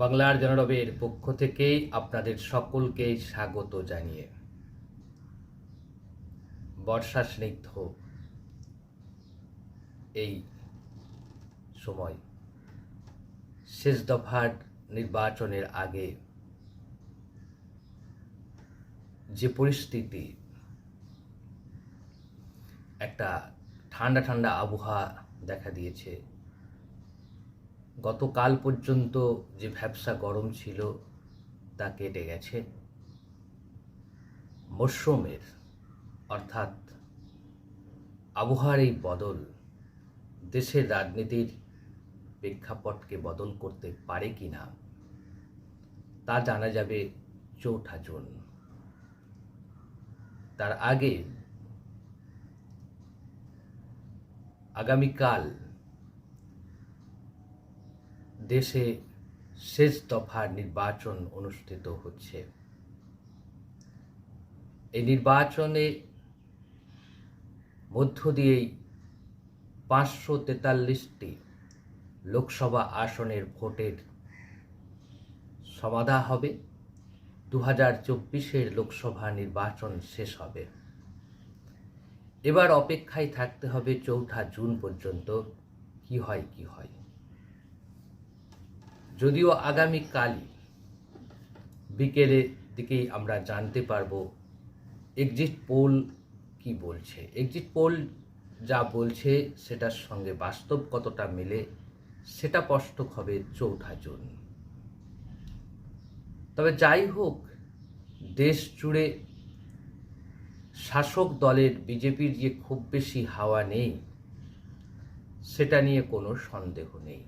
বাংলার জনরবের পক্ষ থেকে আপনাদের সকলকে স্বাগত জানিয়ে। বর্ষা স্নিগ্ধ। এই সময় শেষ দফার নির্বাচনের আগে যে পরিস্থিতি, একটা ঠান্ডা ঠান্ডা আবহাওয়া দেখা দিয়েছে গতকাল পর্যন্ত যে ভ্যাবসা গরম ছিল তা কেটে গেছে। মরশুমের অর্থাৎ আবহাওয়ার এই বদল দেশের রাজনীতির প্রেক্ষাপটকে বদল করতে পারে কি না, তা জানা যাবে চৌঠা জুন তার আগে আগামীকাল দেশে শেষ দফার নির্বাচন অনুষ্ঠিত হচ্ছে। এই নির্বাচনে মধ্য দিয়েই পাঁচশো তেতাল্লিশটি লোকসভা আসনের ভোটের সমাধা হবে। দু হাজার চব্বিশের লোকসভা নির্বাচন শেষ হবে। এবার অপেক্ষায় থাকতে হবে চৌঠা জুন পর্যন্ত কি হয় কি হয়। যদিও আগামীকালই বিকেলের দিকেই আমরা জানতে পারব এক্সিট পোল কি বলছে। এক্সিট পোল যা বলছে সেটার সঙ্গে বাস্তব কতটা মেলে সেটা স্পষ্ট হবে চৌঠা জুন। তবে যাই হোক, দেশ জুড়ে শাসক দলের বিজেপির যে খুব বেশি হাওয়া নেই, সেটা নিয়ে কোনো সন্দেহ নেই।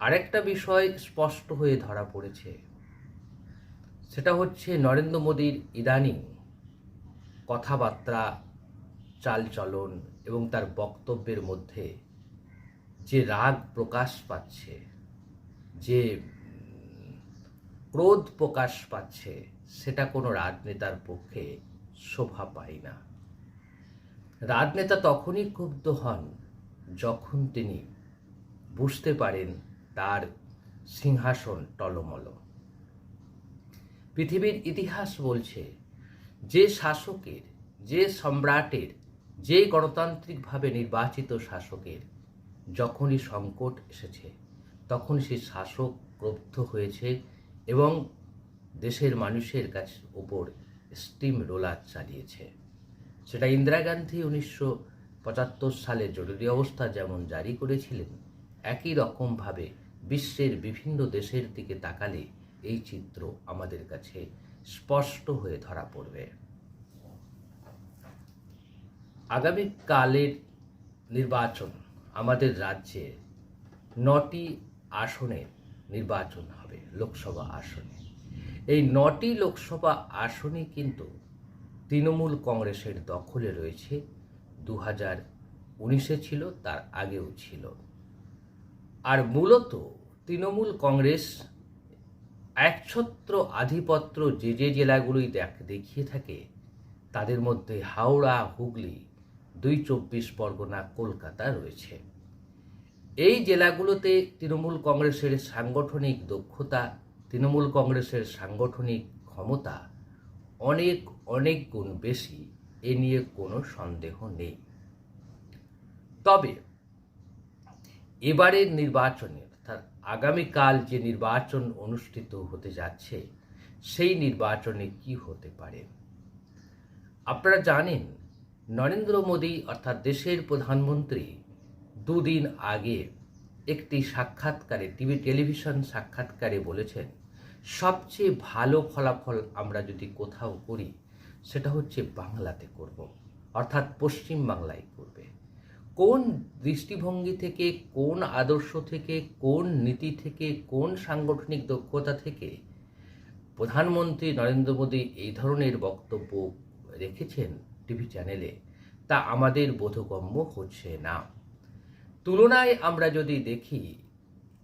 আরেকটা বিষয় স্পষ্ট হয়ে ধরা পড়েছে। সেটা হচ্ছে নরেন্দ্র মোদীর ইদানিং কথাবার্তা, চালচলন এবং তার বক্তব্যের মধ্যে যে রাগ প্রকাশ পাচ্ছে, যে ক্রোধ প্রকাশ পাচ্ছে, সেটা কোনো রাজনেতার পক্ষে শোভা পায় না। রাজনেতা তখনই ক্ষুব্ধ হন যখন তিনি বুঝতে পারেন তার সিংহাসন টলমল। পৃথিবীর ইতিহাস বলছে, যে শাসকের, যে সম্রাটের, যে গণতান্ত্রিকভাবে নির্বাচিত শাসকের যখনই সংকট এসেছে তখন সেই শাসক ক্রুব্ধ হয়েছে এবং দেশের মানুষের কাছে উপর স্টিম রোলার চালিয়েছে। সেটা ইন্দিরা গান্ধী উনিশশো পঁচাত্তর সালে জরুরি অবস্থা যেমন জারি করেছিলেন, একই রকমভাবে বিশ্বের বিভিন্ন দেশের দিকে তাকালে এই চিত্র আমাদের কাছে স্পষ্ট হয়ে ধরা পড়বে। আগামীকালের নির্বাচন আমাদের রাজ্যে নটি আসনের নির্বাচন হবে, লোকসভা আসনে। এই নটি লোকসভা আসনে কিন্তু তৃণমূল কংগ্রেসের দখলে রয়েছে। দু হাজার উনিশে ছিল, তার আগেও ছিল। আর মূলত তৃণমূল কংগ্রেস একছত্র আধিপত্য যে যে জেলাগুলোই দেখ, দেখিয়ে থাকে, তাদের মধ্যে হাওড়া, হুগলি দুই চব্বিশ পরগনা, কলকাতা রয়েছে। এই জেলাগুলোতে তৃণমূল কংগ্রেসের সাংগঠনিক দক্ষতা, তৃণমূল কংগ্রেসের সাংগঠনিক ক্ষমতা অনেক অনেক গুণ বেশি, এ নিয়ে কোনো সন্দেহ নেই। তবে এবারের নির্বাচনে, অর্থাৎ আগামীকাল যে নির্বাচন অনুষ্ঠিত হতে যাচ্ছে, সেই নির্বাচনে কি হতে পারে? আপনারা জানেন, নরেন্দ্র মোদী, অর্থাৎ দেশের প্রধানমন্ত্রী, দুদিন আগে একটি সাক্ষাৎকারে, টিভি টেলিভিশন সাক্ষাৎকারে বলেছেন, সবচেয়ে ভালো ফলাফল আমরা যদি কোথাও করি, সেটা হচ্ছে বাংলাতে করব, অর্থাৎ পশ্চিম বাংলায় করবে। কোন দৃষ্টিভঙ্গি থেকে, কোন আদর্শ থেকে, কোন নীতি থেকে, কোন সাংগঠনিক দক্ষতা থেকে প্রধানমন্ত্রী নরেন্দ্র মোদী এই ধরনের বক্তব্য রেখেছেন টিভি চ্যানেলে, তা আমাদের বোধগম্য হচ্ছে না। তুলনায় আমরা যদি দেখি,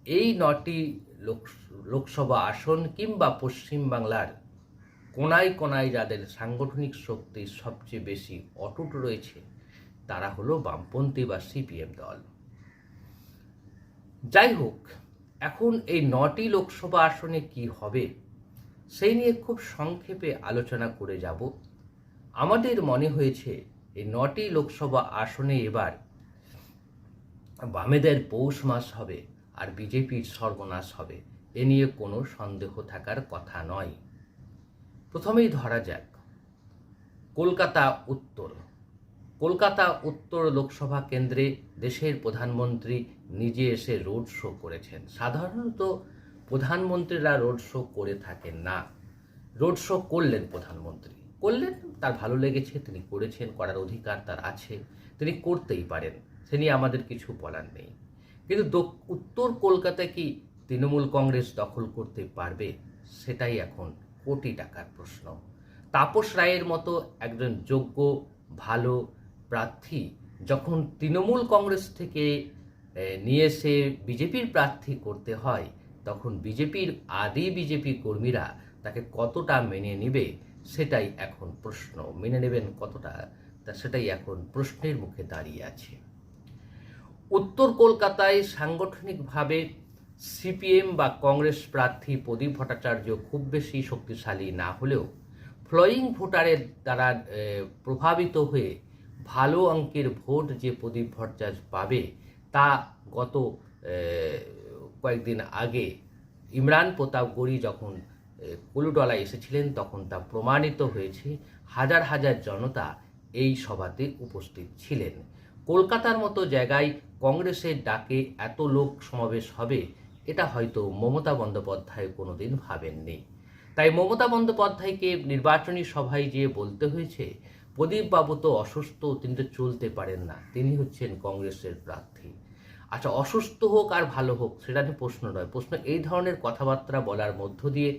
এই নটি লোক, লোকসভা আসন কিংবা পশ্চিমবাংলার কোনায় কোনায় যাদের সাংগঠনিক শক্তি সবচেয়ে বেশি অটুট রয়েছে তারা হলো বামপন্থী বা সিপিএম দল। যাই হোক এখন এই নটি লোকসভা আসনে কি হবে, সেই নিয়ে খুব সংক্ষেপে আলোচনা করে যাব। আমাদের মনে হয়েছে, এই নটি লোকসভা আসনে এবার বামেদের পৌষ মাস হবে আর বিজেপির সর্বনাশ হবে, এ নিয়ে কোনো সন্দেহ থাকার কথা নয়। প্রথমেই ধরা যাক, কলকাতা উত্তর। কলকাতা উত্তর লোকসভা কেন্দ্রে দেশের প্রধানমন্ত্রী নিজে এসে রোড শো করেছেন। সাধারণত প্রধানমন্ত্রীরা রোড শো করে থাকেন না। রোড শো করলেন প্রধানমন্ত্রী। করলেন, তার ভালো লেগেছে, তিনি করেছেন, করার অধিকার তার আছে, তিনি করতেই পারেন, সে নিয়ে আমাদের কিছু বলার নেই। কিন্তু উত্তর কলকাতায় কি তৃণমূল কংগ্রেস দখল করতে পারবে? সেটাই এখন কোটি টাকার প্রশ্ন। তাপস রায়ের মতো একজন যোগ্য, ভালো প্রার্থী, যখন তৃণমূল কংগ্রেস থেকে নিয়ে এসে বিজেপির প্রার্থী করতে হয়, তখন বিজেপির আদি বিজেপি কর্মীরা তাকে কতটা মেনে নেবে, সেটাই এখন প্রশ্ন। মেনে নেবেন কতটা? তা সেটাই এখন প্রশ্নের মুখে দাঁড়িয়ে আছে। উত্তর কলকাতায় সাংগঠনিকভাবে সিপিএম বা কংগ্রেস প্রার্থী প্রদীপ ভট্টাচার্য খুব বেশি শক্তিশালী না হলেও, ফ্লোয়িং ভোটারের দ্বারা প্রভাবিত হয়ে ভালো অঙ্কের ভোট যে প্রদীপ ভট্টাচার্য পাবে তা গত কয়েকদিন আগে ইমরান প্রতাপ গড়ি যখন এ, কুলুডলায় এসেছিলেন তখন তা প্রমাণিত হয়েছে। হাজার হাজার জনতা এই সভাতে উপস্থিত ছিলেন। কলকাতার মতো জায়গায় কংগ্রেসের ডাকে এত লোক সমাবেশ হবে এটা হয়তো মমতা বন্দ্যোপাধ্যায় কোনোদিন ভাবেননি। তাই মমতা বন্দ্যোপাধ্যায়কে নির্বাচনী সভায় গিয়ে বলতে হয়েছে প্রদীপবাবু তো অসুস্থ, তিনি তো চলতে পারেন না। তিনি হচ্ছেন কংগ্রেসের প্রার্থী। আচ্ছা অসুস্থ হোক আর ভালো হোক, সেটা নিয়ে প্রশ্ন নয়। প্রশ্ন এই ধরনের কথাবার্তা বলার মধ্য দিয়ে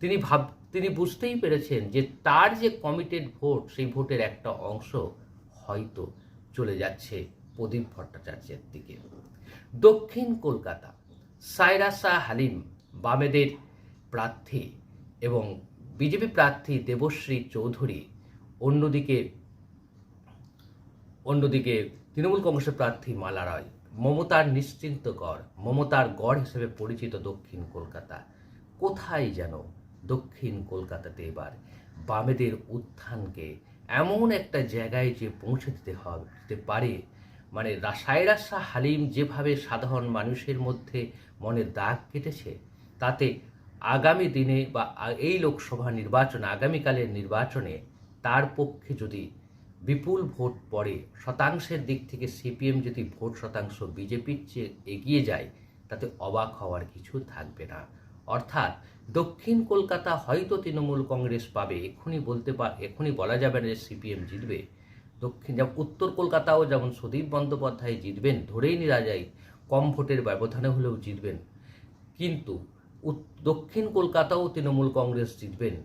তিনি ভাব, তিনি বুঝতেই পেরেছেন যে তার যে কমিটেড ভোট সেই ভোটের একটা অংশ হয়তো চলে যাচ্ছে প্রদীপ ভট্টাচার্যের দিকে। দক্ষিণ কলকাতা, সাইরাসা হালিম, বামেদের প্রার্থী এবং বিজেপি প্রার্থী দেবশ্রী চৌধুরী অন্যদিকে অন্যদিকে তৃণমূল কংগ্রেসের প্রার্থী মালা রায়, মমতার নিশ্চিন্ত গড়, মমতার গড় হিসেবে পরিচিত দক্ষিণ কলকাতা। কোথায় যেন দক্ষিণ কলকাতাতে এবার বামেদের উত্থানকে এমন একটা জায়গায় যে পৌঁছে দিতে হবে, দিতে পারে? মানে সায়রা শাহ হালিম যেভাবে সাধারণ মানুষের মধ্যে মনের দাগ কেটেছে, তাতে আগামী দিনে বা এই লোকসভা নির্বাচন, আগামীকালের নির্বাচনে তার পক্ষে যদি বিপুল ভোট পড়ে, শতাংশের দিক থেকে সিপিএম যদি ভোট শতাংশ বিজেপির চেয়ে এগিয়ে যায়, তাতে অবাক হওয়ার কিছু থাকবে না। অর্থাৎ দক্ষিণ কলকাতা হয়তো তৃণমূল কংগ্রেস পাবে, এক্ষুনি বলতে পা, এক্ষুনি বলা যাবে না যে সিপিএম জিতবে। দক্ষিণ, যেমন উত্তর কলকাতাও যেমন সুদীপ বন্দ্যোপাধ্যায় জিতবেন, ধরেই নিরা যায়, কম ভোটের ব্যবধানে হলেও জিতবেন। কিন্তু দক্ষিণ কলকাতাও তৃণমূল কংগ্রেস জিতবেন।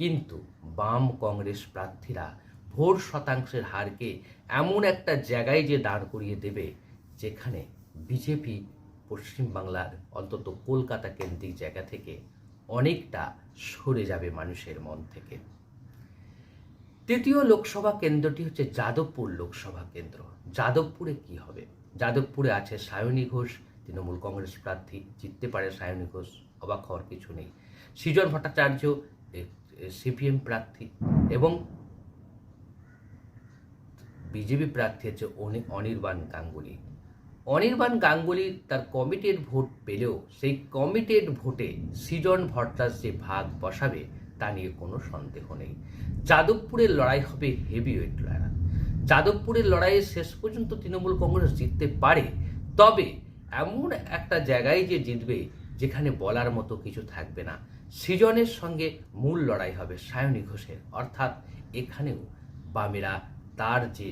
কিন্তু বাম কংগ্রেস প্রার্থীরা ভোট শতাংশের হারকে এমন একটা জায়গায় যে দাঁড় করিয়ে দেবে, যেখানে বিজেপি পশ্চিমবাংলার অন্তত কলকাতা কেন্দ্রিক জায়গা থেকে অনেকটা সরে যাবে মানুষের মন থেকে। তৃতীয় লোকসভা কেন্দ্রটি হচ্ছে যাদবপুর লোকসভা কেন্দ্র। যাদবপুরে কি হবে? যাদবপুরে আছে সায়নী ঘোষ, তৃণমূল কংগ্রেস প্রার্থী। জিততে পারে সায়নী ঘোষ, অবাক হওয়ার কিছু নেই। সৃজন ভট্টাচার্য সিপিএম প্রার্থী এবং বিজেপি প্রার্থী হচ্ছে অনির্বাণ গাঙ্গুলি। অনির্বাণ গাঙ্গুলি তার কমিটেড ভোট পেলেও সেই কমিটেড ভোটে সৃজন ভট্টাচার্য যে ভাগ বসাবে, তা নিয়ে কোনো সন্দেহ নেই। যাদবপুরের লড়াই হবে হেভিওয়েট লড়াই। যাদবপুরের লড়াইয়ে শেষ পর্যন্ত তৃণমূল কংগ্রেস জিততে পারে, তবে এমন একটা জায়গায় যে জিতবে যেখানে বলার মতো কিছু থাকবে না। সৃজনের সঙ্গে মূল লড়াই হবে সায়নী ঘোষের। অর্থাৎ এখানেও বামেরা তার যে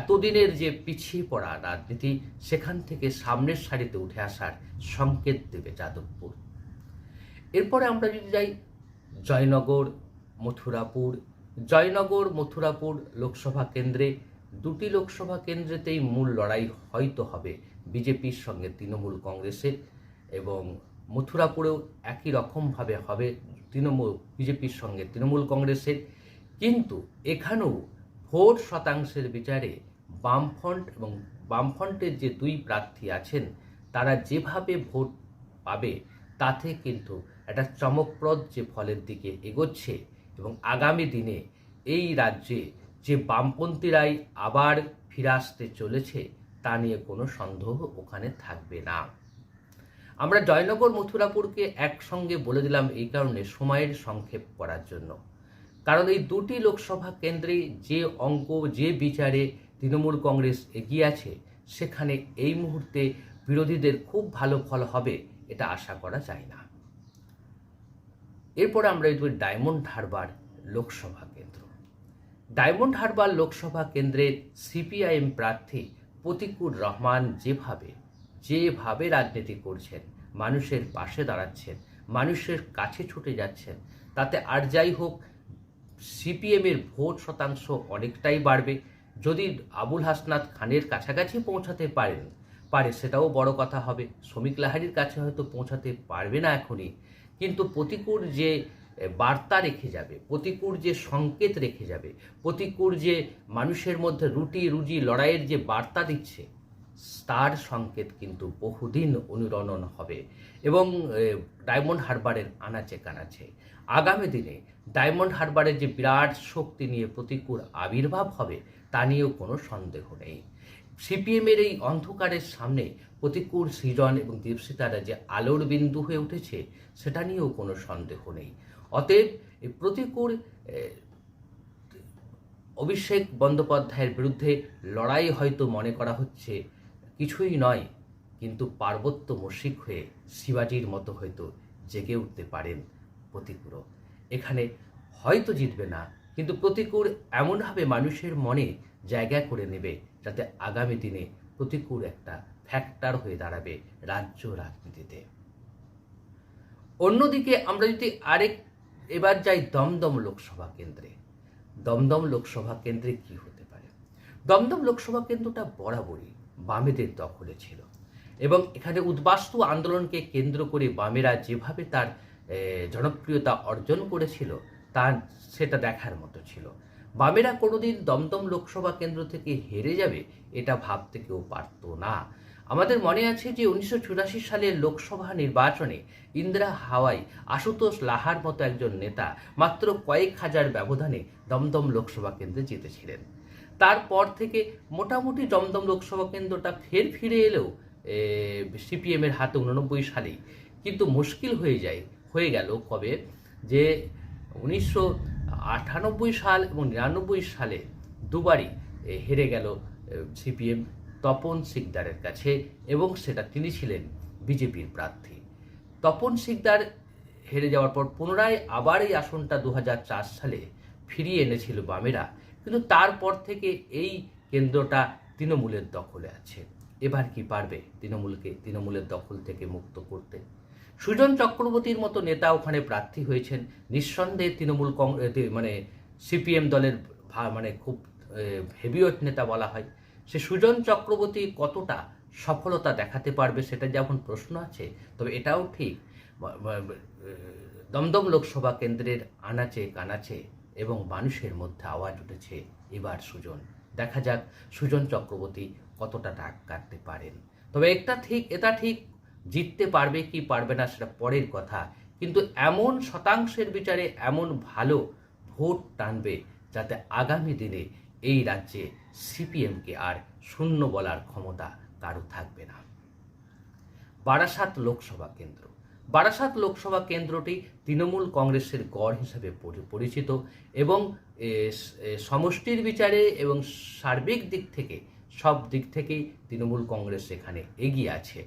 এতদিনের যে পিছিয়ে পড়া রাজনীতি, সেখান থেকে সামনের সারিতে উঠে আসার সংকেত দেবে যাদবপুর। এরপরে আমরা যদি যাই জয়নগর, মথুরাপুর। জয়নগর, মথুরাপুর লোকসভা কেন্দ্রে, দুটি লোকসভা কেন্দ্রেতেই মূল লড়াই হয়তো হবে বিজেপির সঙ্গে তৃণমূল কংগ্রেসের এবং মথুরাপুরেও একই রকমভাবে হবে তৃণমূল, বিজেপির সঙ্গে তৃণমূল কংগ্রেসের। কিন্তু এখানেও ভোট শতাংশের বিচারে বামফ্রন্ট এবং বামফ্রন্টের যে দুই প্রার্থী আছেন, তারা যেভাবে ভোট পাবে, তাতে কিন্তু একটা চমকপ্রদ যে ফলের দিকে এগোচ্ছে। এবং আগামী দিনে এই রাজ্যে যে বামপন্থীরাই আবার ফিরে আসতে চলেছে, তা নিয়ে কোনো সন্দেহ ওখানে থাকবে না। আমরা জয়নগর মথুরাপুরকে একসঙ্গে বলে দিলাম এই কারণে সময়ের সংক্ষেপ করার জন্য। কারণ এই দুটি লোকসভা কেন্দ্রে যে অঙ্ক, যে বিচারে তৃণমূল কংগ্রেস এগিয়ে আছে, সেখানে এই মুহূর্তে বিরোধীদের খুব ভালো ফল হবে এটা আশা করা যায় না। এরপর আমরা এই ডায়মন্ড হারবার লোকসভা কেন্দ্র। ডায়মন্ড হারবার লোকসভা কেন্দ্রের সিপিআইএম প্রার্থী প্রতিকুর রহমান যেভাবে যেভাবে রাজনীতি করছেন, মানুষের পাশে দাঁড়াচ্ছেন, মানুষের কাছে ছুটে যাচ্ছেন, তাতে আর যাই হোক সিপিএমের ভোট শতাংশ অনেকটাই বাড়বে। যদি আবুল হাসনাত খানের কাছাকাছি পৌঁছাতে পারেন, পারে সেটাও বড় কথা হবে। শ্রমিক লাহারির কাছে হয়তো পৌঁছাতে পারবে না এখনই। কিন্তু প্রতিকূল যে বার্তা রেখে যাবে প্রতিকূল যে সংকেত রেখে যাবে প্রতিকূল যে মানুষের মধ্যে রুটি রুজি লড়াইয়ের যে বার্তা দিচ্ছে তার সংকেত কিন্তু বহুদিন অনুরণন হবে এবং ডায়মন্ড হারবারের আনাচে কানাচে। আগামী দিনে ডায়মন্ড হারবারের যে বিরাট শক্তি নিয়ে প্রতিকূল আবির্ভাব হবে, তা নিয়েও কোনো সন্দেহ নেই। সিপিএমের এই অন্ধকারের সামনে প্রতিকূল সৃজন এবং দীপশিতারা যে আলোর বিন্দু হয়ে উঠেছে, সেটা নিয়েও কোনো সন্দেহ নেই। অতএব প্রতিকূল অভিষেক বন্দ্যোপাধ্যায়ের বিরুদ্ধে লড়াই হয়তো মনে করা হচ্ছে কিছুই নয়, কিন্তু পার্বত্য মসিক হয়ে শিবাজির মতো হয়তো জেগে উঠতে পারেন প্রতিকূল এখানে হয়তো জিতবে না, কিন্তু প্রতিকূল এমনভাবে মানুষের মনে জায়গা করে নেবে যাতে আগামী দিনে প্রতিকূল একটা ফ্যাক্টর হয়ে দাঁড়াবে রাজ্য রাজনীতিতে। অন্যদিকে আমরা যদি আরেক, এবার যাই দমদম লোকসভা কেন্দ্রে। দমদম লোকসভা কেন্দ্রে কি হতে পারে? দমদম লোকসভা কেন্দ্রটা বরাবরই বামেদের দখলে ছিল। এবং এখানে উদ্বাস্তু আন্দোলনকে কেন্দ্র করে বামেরা যেভাবে তার জনপ্রিয়তা অর্জন করেছিল, তা সেটা দেখার মতো ছিল। বামেরা কোনোদিন দমদম লোকসভা কেন্দ্র থেকে হেরে যাবে এটা ভাবতে কেউ পারত না। আমাদের মনে আছে যে উনিশশো চুরাশি সালের লোকসভা নির্বাচনে ইন্দিরা হাওয়াই আশুতোষ লাহার মতো একজন নেতা মাত্র কয়েক হাজার ব্যবধানে দমদম লোকসভা কেন্দ্রে জিতেছিলেন। তারপর থেকে মোটামুটি দমদম লোকসভা কেন্দ্রটা ফের ফিরে এলেও সিপিএমের হাতে উননব্বই সালেই। কিন্তু মুশকিল হয়ে যায়, হয়ে গেল কবে? যে উনিশশো আটানব্বই সাল এবং নিরানব্বই সালে দুবারই হেরে গেল সিপিএম তপন সিকদারের কাছে এবং সেটা তিনি ছিলেন বিজেপির প্রার্থী। তপন সিকদার হেরে যাওয়ার পর পুনরায় আবার এই আসনটা দু হাজার চার সালে ফিরিয়ে এনেছিল বামেরা। কিন্তু তারপর থেকে এই কেন্দ্রটা তৃণমূলের দখলে আছে। এবার কি পারবে তৃণমূলকে, তৃণমূলের দখল থেকে মুক্ত করতে? সুজন চক্রবর্তীর মতো নেতা ওখানে প্রার্থী হয়েছেন। নিঃসন্দেহে তৃণমূল কংগ্রেস মানে সিপিএম দলের মানে খুব হেভিওয়েট নেতা বলা হয়। সে সুজন চক্রবর্তী কতটা সফলতা দেখাতে পারবে সেটা যেমন প্রশ্ন আছে, তবে এটাও ঠিক। দমদম লোকসভা কেন্দ্রের আনাচে কানাচে এবং মানুষের মধ্যে আওয়াজ উঠেছে। এবার সুজন, দেখা যাক সুজন চক্রবর্তী কতটা ডাক কাটতে পারেন। তবে একটা ঠিক, এটা ঠিক, জিততে পারবে কি পারবে না সেটা পরের কথা। কিন্তু এমন শতাংশের বিচারে এমন ভালো ভোট টানবে যাতে আগামী দিনে এই রাজ্যে সিপিএমকে আর শূন্য বলার ক্ষমতা কারও থাকবে না। বারাসাত লোকসভা কেন্দ্র। বারাসাত লোকসভা কেন্দ্রটি তৃণমূল কংগ্রেসের গড় হিসাবে পরিচিত এবং সমষ্টির বিচারে এবং সার্বিক দিক থেকে, সব দিক থেকেই তৃণমূল কংগ্রেস এখানে এগিয়ে আছে।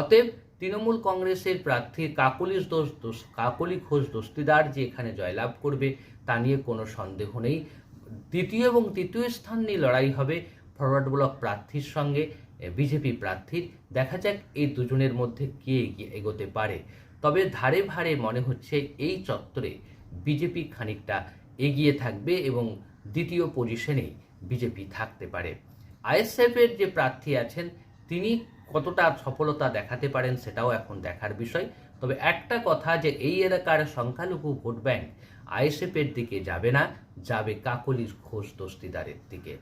অতএব তৃণমূল কংগ্রেসের প্রার্থী কাকলি দোষ দোষ, কাকলি ঘোষ দস্তিদার যে এখানে জয়লাভ করবে, তা নিয়ে কোনো সন্দেহ নেই। দ্বিতীয় এবং তৃতীয় স্থান নিয়ে লড়াই হবে ফরওয়ার্ড ব্লক প্রার্থীর সঙ্গে বিজেপি প্রার্থীর। দেখা যাক এই দুজনের মধ্যে কে এগোতে পারে। তবে ধারে ভারে মনে হচ্ছে এই চত্বরে বিজেপি খানিকটা এগিয়ে থাকবে এবং দ্বিতীয় পজিশনেই বিজেপি থাকতে পারে। আইএসএফের যে প্রার্থী আছেন, তিনি কতটা সফলতা দেখাতে পারেন সেটাও এখন দেখার বিষয়। তবে একটা কথা যে এই এলাকার সংখ্যালঘু ভোট ব্যাংক আইএসএফের দিকে যাবে না, যাবে কাকলির ঘোষ দস্তিদারের দিকে।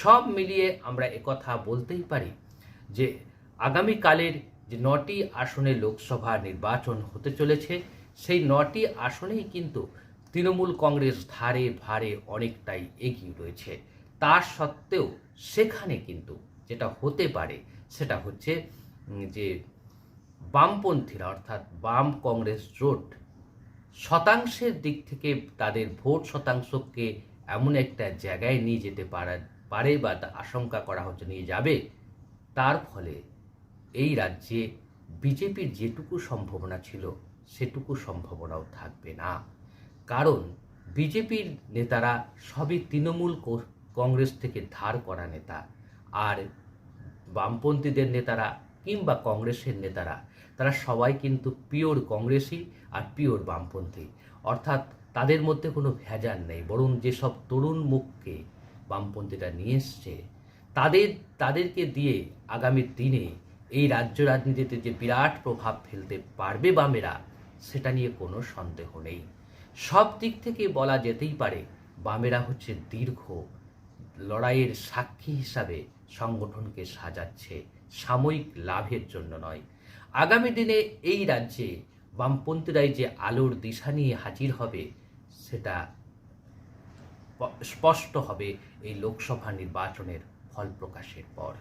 সব মিলিয়ে আমরা একথা বলতেই পারি যে আগামীকালের যে নটি আসনে লোকসভা নির্বাচন হতে চলেছে, সেই নটি আসনেই কিন্তু তৃণমূল কংগ্রেস ধারে ভারে অনেকটাই এগিয়ে রয়েছে। তা সত্ত্বেও সেখানে কিন্তু যেটা হতে পারে, সেটা হচ্ছে যে বামপন্থীরা, অর্থাৎ বাম কংগ্রেস জোট, শতাংশের দিক থেকে তাদের ভোট শতাংশকে এমন একটা জায়গায় নিয়ে যেতে পারা বা আশঙ্কা করা হচ্ছে, নিয়ে যাবে। তার ফলে এই রাজ্যে বিজেপির যেটুকু সম্ভাবনা ছিল, সেটুকু সম্ভাবনাও থাকবে না। কারণ বিজেপির নেতারা সবই তৃণমূল কংগ্রেস থেকে ধার করা নেতা। আর বামপন্থীদের নেতারা কিংবা কংগ্রেসের নেতারা, তারা সবাই কিন্তু পিওর কংগ্রেসি আর পিওর বামপন্থী। অর্থাৎ তাদের মধ্যে কোনো ভেজাল নেই। বরং যেসব তরুণ মুখকে বামপন্থীরা নিয়ে এসছে, তাদের, তাদেরকে দিয়ে আগামী দিনে এই রাজ্য রাজনীতিতে যে বিরাট প্রভাব ফেলতে পারবে বামেরা, সেটা নিয়ে কোনো সন্দেহ নেই। সব দিক থেকে বলা যেতেই পারে, বামেরা হচ্ছে দীর্ঘ লড়াইয়ের সাক্ষী হিসাবে সংগঠনকে সাজাচ্ছে, সাময়িক লাভের জন্য নয়। আগামী দিনে এই রাজ্যে বামপন্থীরাই যে আলোর দিশা নিয়ে হাজির হবে, সেটা স্পষ্ট হবে এই লোকসভা নির্বাচনের ফল প্রকাশের পর।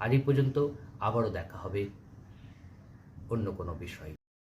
আজ পর্যন্ত। আবারও দেখা হবে অন্য কোনো বিষয়।